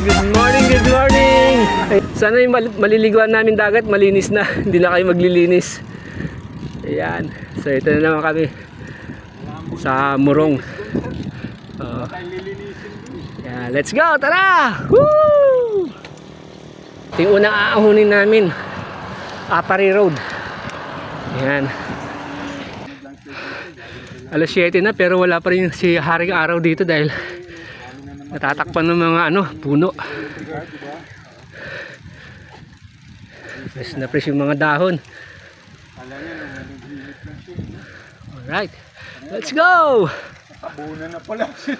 Good morning, good morning! Sana yung mal- maliliguan namin dagat, malinis na. Hindi na kayo maglilinis. Ayan. So ito na naman kami sa Murong. Oh. Ayan, let's go! Tara! Woo! Ito yung unang aahunin namin. Apari Road. Ayan. Alas 7 na pero wala pa rin si Haring Araw dito dahil natatakpan ng mga ano, puno. Fresh na fresh yung mga dahon. Alright, let's go! Abuna na pala si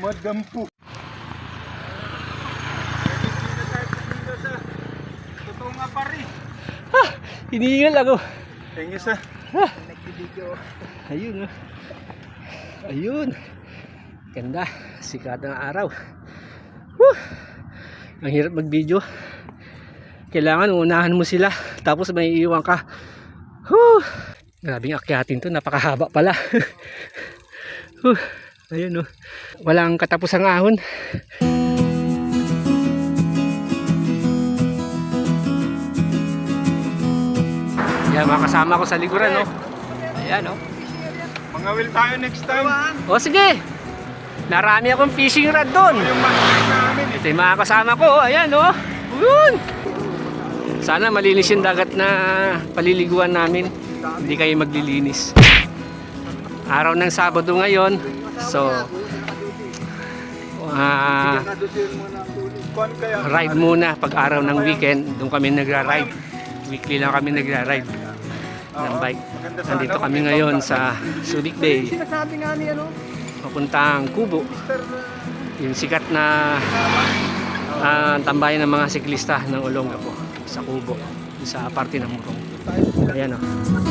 Madam po. Totoo nga pare. Ah, hinihingal ako. Thank you sir. Ayun oh. Ayun. Ganda. Sikat ng araw. Woo! Ang hirap mag-video. Kailangan unahan mo sila. Tapos may iiwan ka. Woo! Grabing akyatin to. Napakahaba pala. Woo! Ayun oh. Walang katapusang ahon. Yan, mga kasama ko sa likuran, no? Ayan, oh. Mga will tayo next time. O sige. Narami akong fishing rod doon. Eh. Ito yung mga kasama ko. Ayan o. Oh. Yun. Sana malinis yung dagat na paliliguan namin. Hindi kayo maglilinis. Araw ng Sabado ngayon. So, kaya. ride muna pag araw ng weekend. Doon kami nagra-ride. Weekly lang kami nagra-ride ng bike. Nandito kami ngayon sa Subic Bay. Sinasabi nga ni ano, papuntang Kubo. Yung sikat na ah, tambayan ng mga siklista ng Olongapo sa Kubo, sa parte ng Murong. Ayan oh.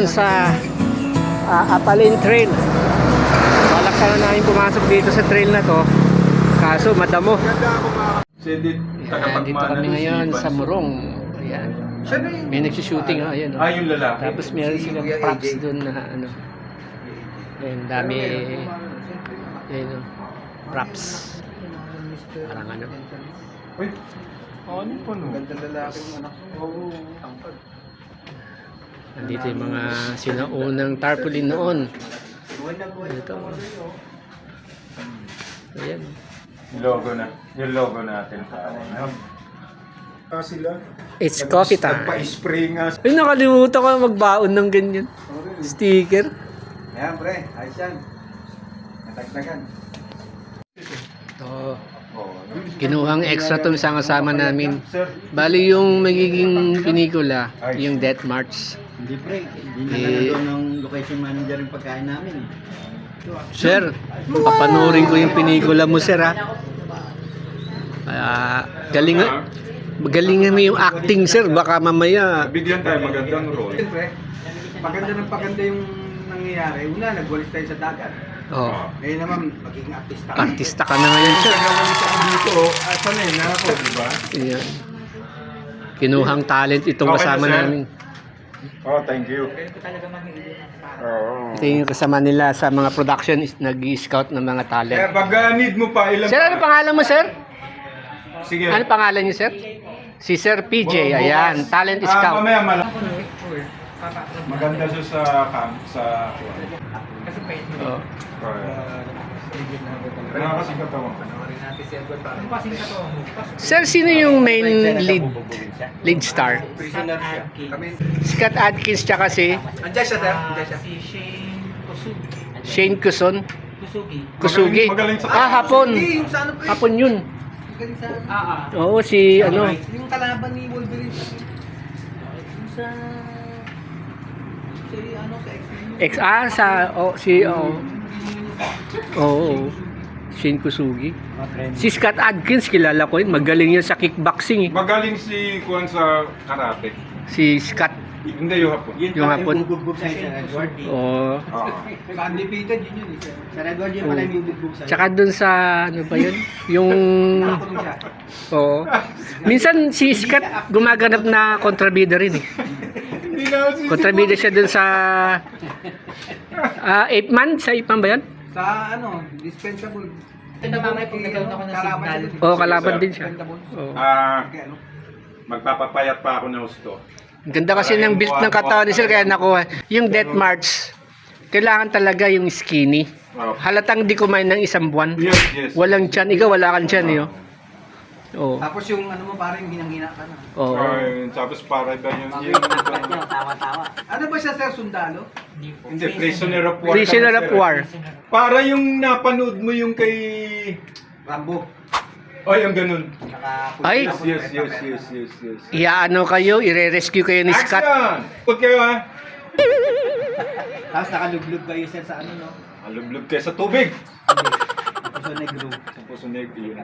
Ngayon sa uh, Apalin Trail. Balak sana namin pumasok dito sa trail na to. Kaso madamo. Ayan, dito kami ngayon sa Murong. Ayan. May nagsushooting ha, ayan. oh. Ah, yung lalaki. Tapos meron silang props doon na ano. Ayan, dami. Ayan, oh, props. Parang ano. Uy, ano pa no? Ganda lalaki yung anak. Oo. Nandito yung mga sinaunang tarpaulin noon. Ito. Ayan. Yung logo na. Yung logo natin sa ano. Ah, sila. It's coffee time. Nagpa-spray nga. Ay, nakalimutan ko magbaon ng ganyan. Sticker. Ayan pre, ayos yan. Natagdagan. Oh, Oh, kinuhang extra to sama-sama namin. Sir, Bali yung magiging pinikula, yung Death March. Hindi pre, hindi na Eh. ng location manager yung pagkain namin. Sir, papanurin ko yung pinikula mo, sir, ha? Ah, galing, galingan mo yung acting, sir. Baka mamaya, bigyan tayo magandang role. Siyempre, maganda ng paganda yung nangyayari. Una, nagwalis tayo sa dagat. Oh, Ngayon naman, magiging artista ka. artista ka na ngayon, sir. Nagawalis ako dito, oh. Ah, sanay na ako, di ba? Ayan. Kinuhang talent itong Okay na, kasama sir. namin. Oh, thank you. Oo. Ito yung kasama nila sa mga production, is nag-scout ng mga talent. pag ah, need mo pa, ilang... Sir, ano pangalan mo, sir? Sige. Ano pangalan niyo, sir? Si Sir PJ, ayan, talent Ah, scout. mamaya mal... Maganda siya sa camp, sa... Oh. Oh, Pero kasi katawan. Sir, sino yung main lead lead star? Prisoner siya. Kami. Scott Adkins tsaka si Andiyan siya sir, andiyan siya. Si Shane Kusugi. Shane Cuson. Kusugi. Kusugi. Magaling- magaling sa- Ah, hapon. Hindi, yung sa ano pre. Hapon yun. Galing sa... Ah, ah. Oo, si ano. Yung kalaban ni Wolverine. Yung sa... Si ano, sa X-Men yun. Ex, ah, sa, oh, si, oh, oo, oh, Shin Kusugi. Si Scott Adkins, kilala ko yun. Magaling yan sa kickboxing eh. Magaling si Kuan sa karate. Si Scott, Hindi yung hapon. Yun Yung hapon. yung bubugbog sa Sir Edward. oh. Oo. Sa undefeated, yun yun eh. Sir. Sir Edward, yun pala yung bubugbog sa'yo. Tsaka dun sa, ano ba yun? Yung, Nakakulong siya. oo. Minsan si Scott gumaganap na kontrabida rin eh. Kontrabida siya dun sa, ah, Ape Man? Sa Ape Man ba yan? Sa ano, dispensable. Ito na mamay kung nagkaroon ako ng Kalaban signal. siya. Oo, kalaban din siya. Oo. Ah, Kaya ano? magpapapayat pa ako ng gusto. Ang Ganda kasi ng build ng katawan ni Sir kaya nakuha. Yung death march, kailangan talaga yung skinny. Wow. Halatang di kumain ng isang buwan. Yes, yes. Walang tiyan. Ikaw wala kang tiyan eh. oh. Oo. Tapos yung ano mo, parang ginang-gina ka na. Oo. Ay, tapos para ba yung... Bakit yung niya, tawa-tawa. Ano ba siya, Sir? Sundalo? Hindi po. hindi, prisoner of war. Prisoner of war. Para yung napanood mo yung kay... Rambo. Oh, yung ganun. Naka- Ay! Yes, yes, yes, yes, yes, yes. Iaano kayo, ire-rescue kayo ni Scott. Action! Put kayo ha. Tapos nakalublog kayo, Sir, sa ano, no? Alublog kayo sa tubig. Puso negro. Sa puso negro yun.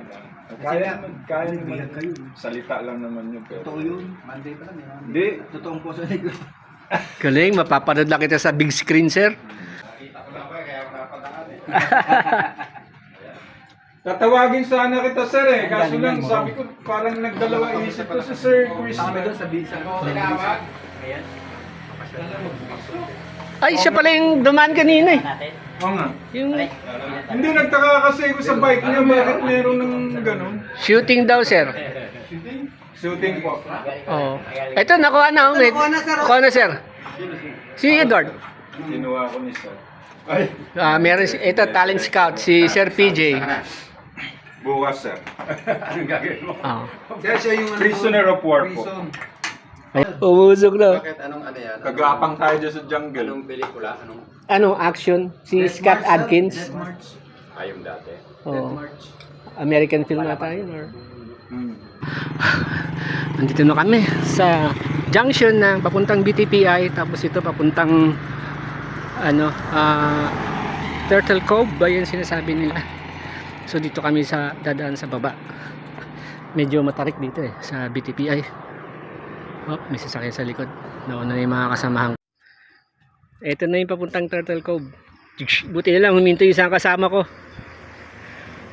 Kaya- Kaya Kasi naman. bilag kayo. Salita lang naman yun. Pero... Totoo yun. Monday pa lang. eh. Hindi. Totoong puso negro. Galing, mapapanood lang kita sa big screen, sir. Tatawagin sana kita sir eh. Kaso lang sabi ko parang nagdalawa isip ko sa Sir Chris. Kami doon sa bisa. Ay, siya pala yung dumaan kanina eh. Natin. Oo nga. Yung Hindi nagtaka kasi ako sa bike niya bakit meron ng ganun. shooting daw, sir. Shooting? Shooting po. Oo. Ito, nakuha na. Oh, may- Nakuha na, sir. Nakuha na, sir. Si Edward. Kinuha ko ni sir. Ay, Ah, meron si, ito, talent scout, si Sir PJ. bukas sir. Anong gagawin mo? Oh. Sir, siya yung ano. Prisoner of war po. Prison. Umusog na. Bakit anong ano yan? Kagapang tayo dyan sa jungle. Anong pelikula? Anong Ano, action? Si Scott. Adkins. Ayong dati? Oh. March. American film ata yun. Or... Hmm. Nandito na kami sa junction ng papuntang BTPI tapos ito papuntang ano ah Turtle Cove ba yun sinasabi nila so dito kami sa dadaan sa baba medyo matarik dito eh sa BTPI oh may sasakyan sa likod nauna na yung mga kasamahan ito na yung papuntang Turtle Cove buti na lang huminto yung isang kasama ko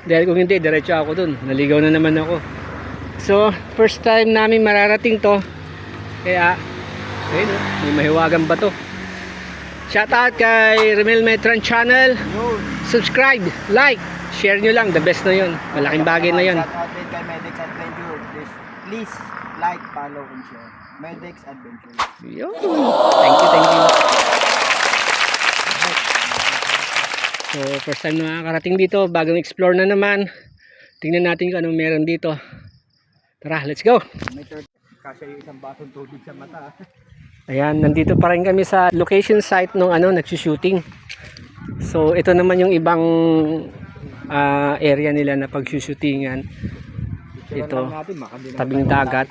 dahil kung hindi diretso ako dun naligaw na naman ako So, first time namin mararating to. Kaya, ayun oh, may mahiwagang bato. Shout out kay Remel Metron Channel. Subscribe, like, share nyo lang. The best na yun. Malaking bagay na yun. Shout out kay Medex Adventure. Please like, follow, and share. Medex Adventure. Yun. Thank you, thank you. So, first time na nakakarating dito. Bagong explore na naman. Tingnan natin kung anong meron dito. Tara, let's go! May third, yung isang basong tubig sa mata. Ayan, nandito pa rin kami sa location site nung ano, nagsushooting. So, ito naman yung ibang ah, area nila na pagsushootingan. Ito, tabing dagat.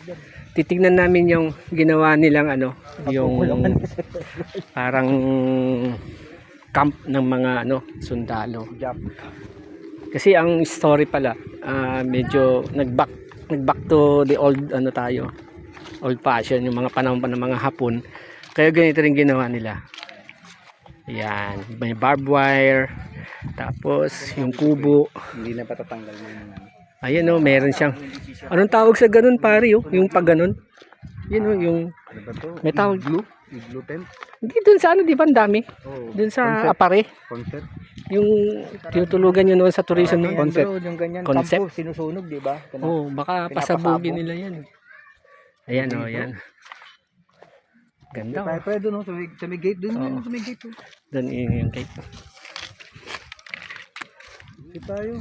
Titignan namin yung ginawa nilang ano, yung parang camp ng mga ano, sundalo. Kasi ang story pala, ah, medyo nag-back nag-back to the old ano tayo. Old fashion yung mga panahon pa ng mga Hapon. Kaya ganito rin ginawa nila. Yan, may barbed wire. Tapos yung kubo. Hindi na patatanggal mo yun. Ayan oh, meron siyang Anong tawag sa ganun pare oh? Yung pag ganun. Yun oh, yung Ano ba to? may tawag. Igloo tent? Hindi dun sa ano, di ba ang dami? Oo. Dun sa Concept. apare. Concept? Yung tinutulugan yun noon sa tourism. Yan, Concept. bro, yung ganyan. Concept. Kampo, sinusunog, di ba? Pina- Oh, baka pasabugin nila yan. Ayan oh, yan. Ganda Tayo oh. pwede doon, sa may, sa may gate. Doon, Oo. doon, sa may gate. oh. Doon yung, yung cake. Hindi tayo.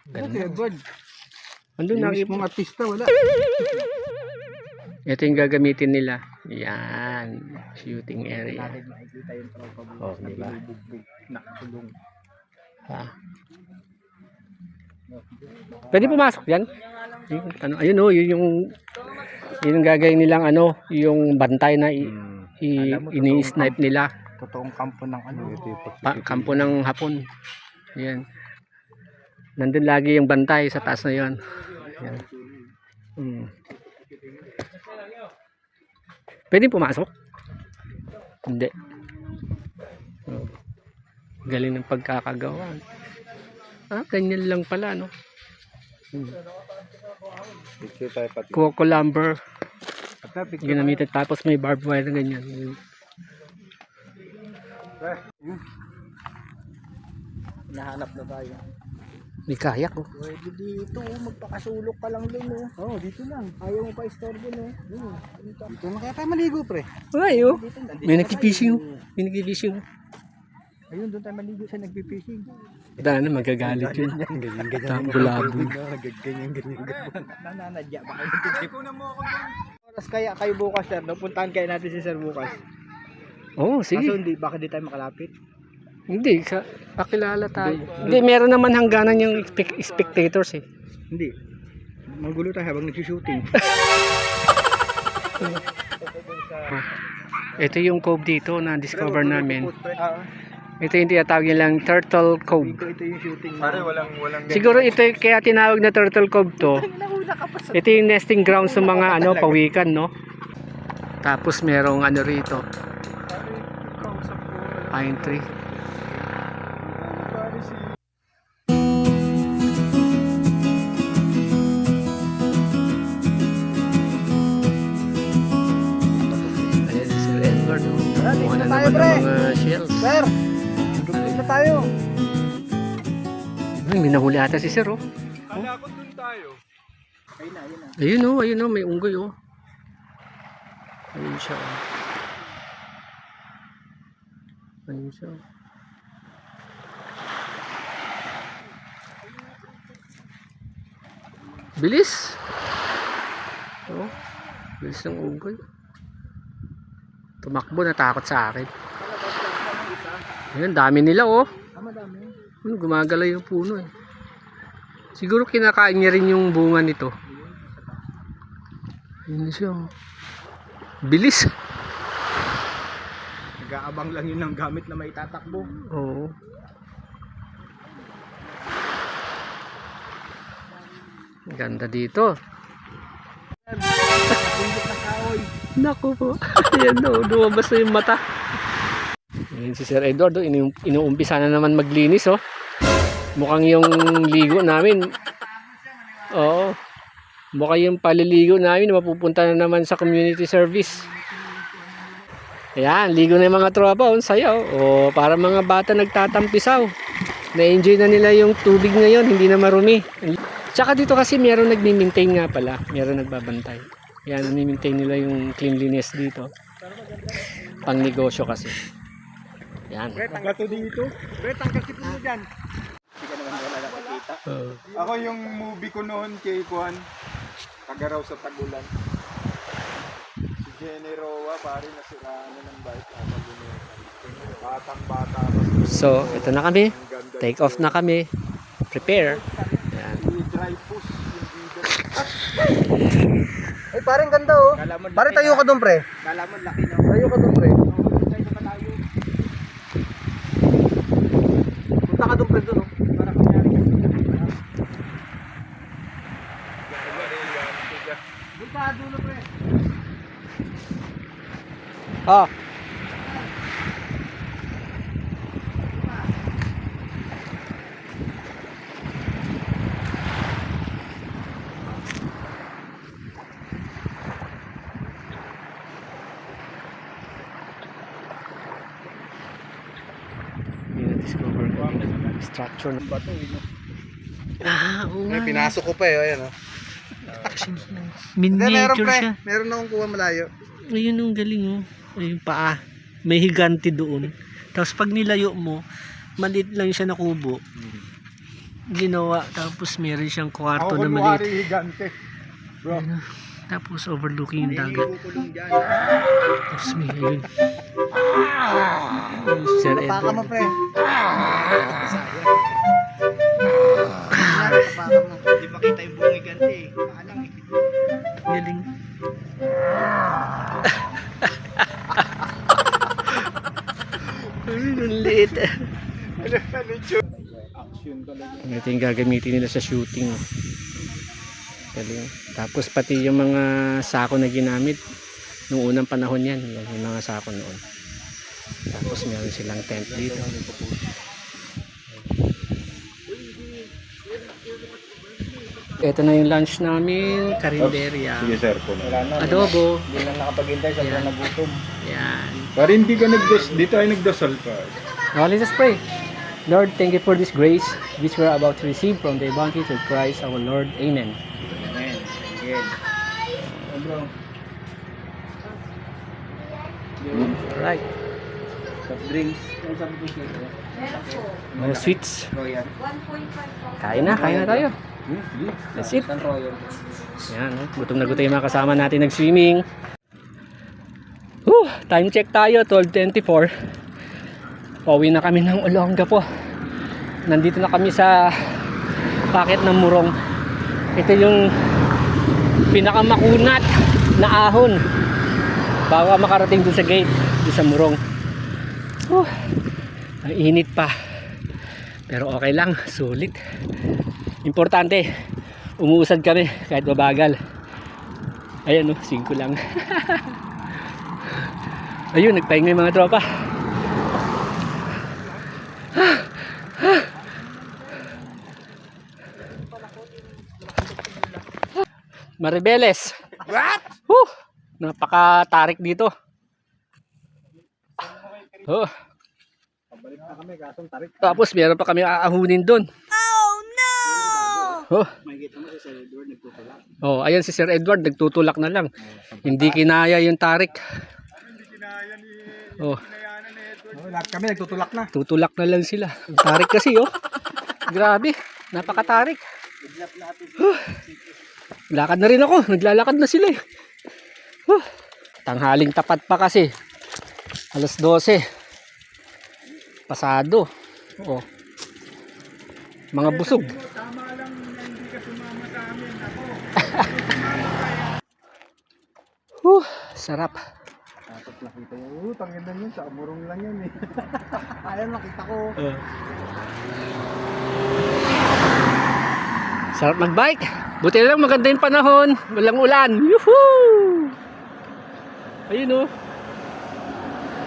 Si Ganda. Andun Yung na. mismong artista, wala. Ito yung gagamitin nila. Yan. Shooting area. Natin makikita yung tropa mo. Oh, di ba? Bugbog, nakakulong. Ha? Pwede pumasok yan? Yung, ano, ayun oh, yun yung yun yung gagawin nilang ano, yung bantay na i, i, ini-snipe nila. totoong kampo ng ano. Pa, kampo ng hapon. Yan. Nandun lagi yung bantay sa taas na yon. Yan. Hmm. Pwede pumasok? Hindi. Oh. Galing ng pagkakagawa. Ah, ganyan lang pala, no? Hmm. Coco lumber. Ginamitan tapos may barbed wire na ganyan. Yun. Hinahanap na tayo. May kayak, oh. Pwede dito, oh, magpakasulok ka lang dun, oh. Oo, dito lang. Ayaw mo pa istorbo, no? Hmm. Dito. Dito na kaya tayo maligo, pre. Ay, oh. Dito, nandito May na nagki-fishing. tayo. oh. May nagki-fishing. oh. Ayun, doon tayo maligo sa nagpipishing. Dahil na magagalit yun. Ganyan, ganyan. Bulabog. Ganyan, ganyan, ganyan. Nananadya ba kayo? Oras kaya kayo bukas, sir. No? Puntahan kayo natin si sir bukas. Oo, oh, Kaso sige. hindi, baka di tayo makalapit. Hindi, ka, pakilala tayo. Hindi, meron naman hangganan yung spec- spectators eh. Hindi. Magulo tayo habang nagsushooting. Ito yung cove dito na discover namin. Ah, Ito yung tinatawag nilang Turtle Cove. ito, ito yung shooting. Pare, walang, walang Siguro ito yung- kaya tinawag na Turtle Cove to. Ito yung nesting ground sa mga ano, pawikan, no? Tapos merong ano rito. Pine tree. Tayo. Ay, may nahuli ata si Sir, oh. Kala ko dun tayo. Ayun na, ayun na. Ayun oh, ayun oh, may unggoy oh. Ayun siya oh. Ayun siya. oh. Bilis! Oh, bilis ng unggoy. Tumakbo, natakot sa akin. Ayun, dami nila oh. Ah, madami. Ano, gumagalaw yung puno eh. Siguro kinakain niya rin yung bunga nito. Yun siya. oh. Bilis. Nag-aabang lang yun ng gamit na maitatakbo. Oo. Ganda dito. Naku po. Ayan o, lumabas na yung mata. Ayan si Sir Edward, oh, inu inuumpisa na naman maglinis oh. Mukhang yung ligo namin. Oo. Mukhang yung paliligo namin mapupunta na naman sa community service. Ayan, ligo na yung mga tropa. Oh, ang saya oh. Para mga bata nagtatampisaw. Na-enjoy na nila yung tubig ngayon, hindi na marumi. Tsaka dito kasi meron nagmi-maintain nga pala. Meron nagbabantay. Yan, nami-maintain nila yung cleanliness dito. Pang negosyo kasi. Yan. Pre, tanggal to dito. Pre, tanggal si Puno dyan. Hindi ka naman wala. Ako yung movie ko noon kay Juan. Kagaraw sa Tagulan. Si Jenny Roa, pare na sila ano ng bike. Batang bata So, ito na kami. Ang. Take off na kami. Prepare. Yan. Dry push, yung bida. Ay, parang ganda oh. Pare, tayo ka doon, pre. Kala mo laki na. Tayo ka doon, pre. Punta ka doon, pre, doon, oh. Para kunyari ka. Doon ka, dulo, pre. Ah. discover ko structure ng bato Ah, oo nga. Pinasok ko pa eh, ayan oh. Miniature siya. Meron akong kuha malayo. Ayun ang galing oh. Ayun paa. May higanti doon. Tapos pag nilayo mo, maliit lang siya na kubo. Ginawa. Tapos meron siyang kwarto na maliit. higante. Bro, Tapos overlooking yung dagat. Tapos may ayun. Sir Paka mo, Edward. pre. Mo. Hindi makita yung. Paka lang eh. Galing. Liit. Ano, yun? Action talaga. Ito yung gagamitin nila sa shooting. oh. Galing. Tapos pati yung mga sako na ginamit nung unang panahon yan. Yan yung mga sako noon. Tapos meron silang tent dito. Ito na yung lunch namin, karinderya. Sige sir po na. Adobo. Hindi lang nakapaghintay, sobrang nagutom. Yan. Para hindi ka nagdas, di tayo nagdasal pa. Now let us pray. Lord, thank you for this grace which we are about to receive from the bounty of Christ our Lord. Amen. Amen. Bro. Alright. Soft drinks. Sa'yo? No sweets. Kain na, kain na tayo. That's it. Yan, gutom na gutom yung mga kasama natin nag-swimming. Whew, time check tayo, 12.24. Pauwi na kami ng Olonga po. Nandito na kami sa packet ng Murong. Ito yung pinakamakunat na ahon bago ka makarating dun sa gate, dun sa Murong. Whew, ang init pa. Pero okay lang, sulit. Importante, umuusad kami kahit mabagal. Ayan no, 5 lang. Ayun, nagpahinga yung mga tropa. Maribeles. What? Whew, napaka-tarik dito. Oh. Balik na kami, kasong tarik. Tapos meron pa kami aahunin doon. Oh, Makikita mo si Sir Edward nagtutulak. Oh, ayan si Sir Edward nagtutulak na lang. Hindi kinaya yung tarik. Oh, Oh, lahat kami nagtutulak na. tutulak na lang sila. Ang tarik kasi oh. Grabe, napakatarik. Huh. Lakad na rin ako, naglalakad na sila eh. Tanghaling tapat pa kasi. Alas 12. Pasado. Oh. Mga busog. Huh, sarap. Nakita niya, oh, tangin na yun, sa amurong lang yan eh. Ayan, nakita ko. Sarap mag-bike. Buti na lang maganda yung panahon. Walang ulan. Yuhuu! Ayun oh.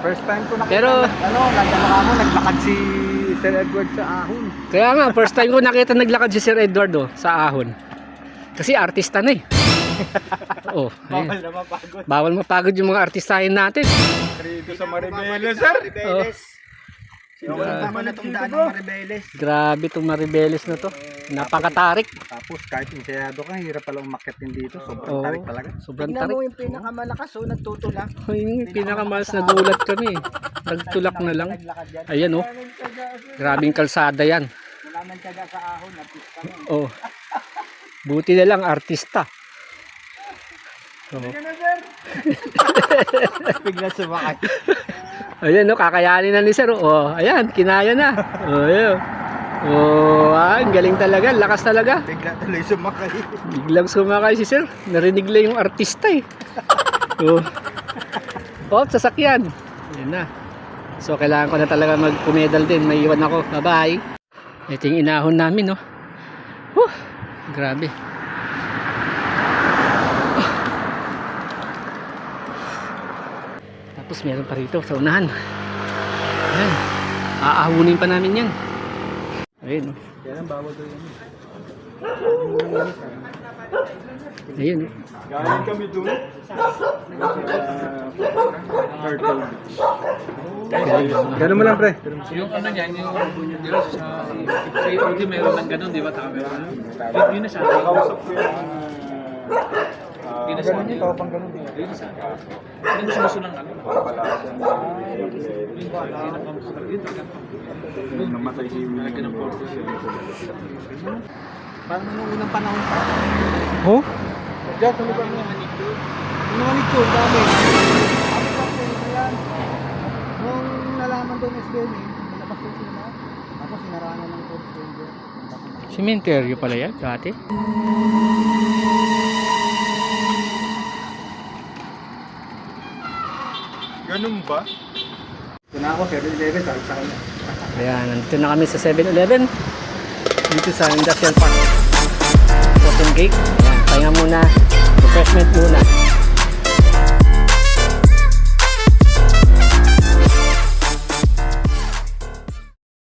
First time ko nakita, Pero- na, ano, naglalaka mo, naglakad si Sir Edward sa ahon. Kaya nga, first time ko nakita naglakad si Sir Edward oh, sa ahon. Kasi artista na eh. oh, ayun. Bawal na mapagod. Bawal mapagod yung mga artistahin natin. Rito sa Maribeles sir. Oh, Yung tama na itong daan ng Maribeles. grabe itong maribeles na to. Napakatarik. Tapos kahit masyado ka, hirap pala umakyat din dito. Sobrang Oo. tarik talaga. Sobrang Tignan tarik. mo yung pinakamalakas, oh, nagtutulak. Ayun, yung pinakamalas na gulat kami. eh. Nagtulak na lang. Ayan oh. Grabing kalsada yan. Wala man tiyaga sa ahon, mo. Oh. Buti na lang artista. Oh. Bigla sumakay. Ayan, no, kakayanin na ni Sir. Oh, ayan, kinaya na. Oh, ayan. Oh, ah, ang galing talaga, lakas talaga. Bigla tuloy sumakay. Biglang sumakay si Sir. Narinig lang yung artista eh. Oh. Oh, sasakyan. Ayan na. So, kailangan ko na talaga mag-medal din. May iwan ako. Bye-bye. Ito yung inahon namin, no. Whew, grabe. Tapos meron pa rito sa unahan. Ayan. Aahunin pa namin yan. Ayun. oh. Yan ang bawal doon yan. Ayun. oh. Galing kami doon. Turtle. Ganun mo lang, pre. Yung ano niyan, yung di ba sa sa Audi meron ng ganun, di ba? Tama ba? Yun, yun na siya. Nakausap ko yung Yun na siya. Ito, pang ganun. Yun na siya. Yung sumuso ng ano. Yung namatay si Talaga ng forces yun. Parang nung unang panahon pa. Oh? Diyan, sa lugar mo. Yung mga nito, dami. Ano ba po yan? Nung nalaman doon SBM, nalabas doon sila. Tapos sinaranan ng Force Ranger. Cementerio pala yan, dati. Ganun ba? Ito na ako, 7-Eleven, sa kanya. Ayan, nandito na kami sa 7-Eleven. Dito sa Industrial Park. Cotton Cake. Ayan, pahinga muna. Refreshment muna.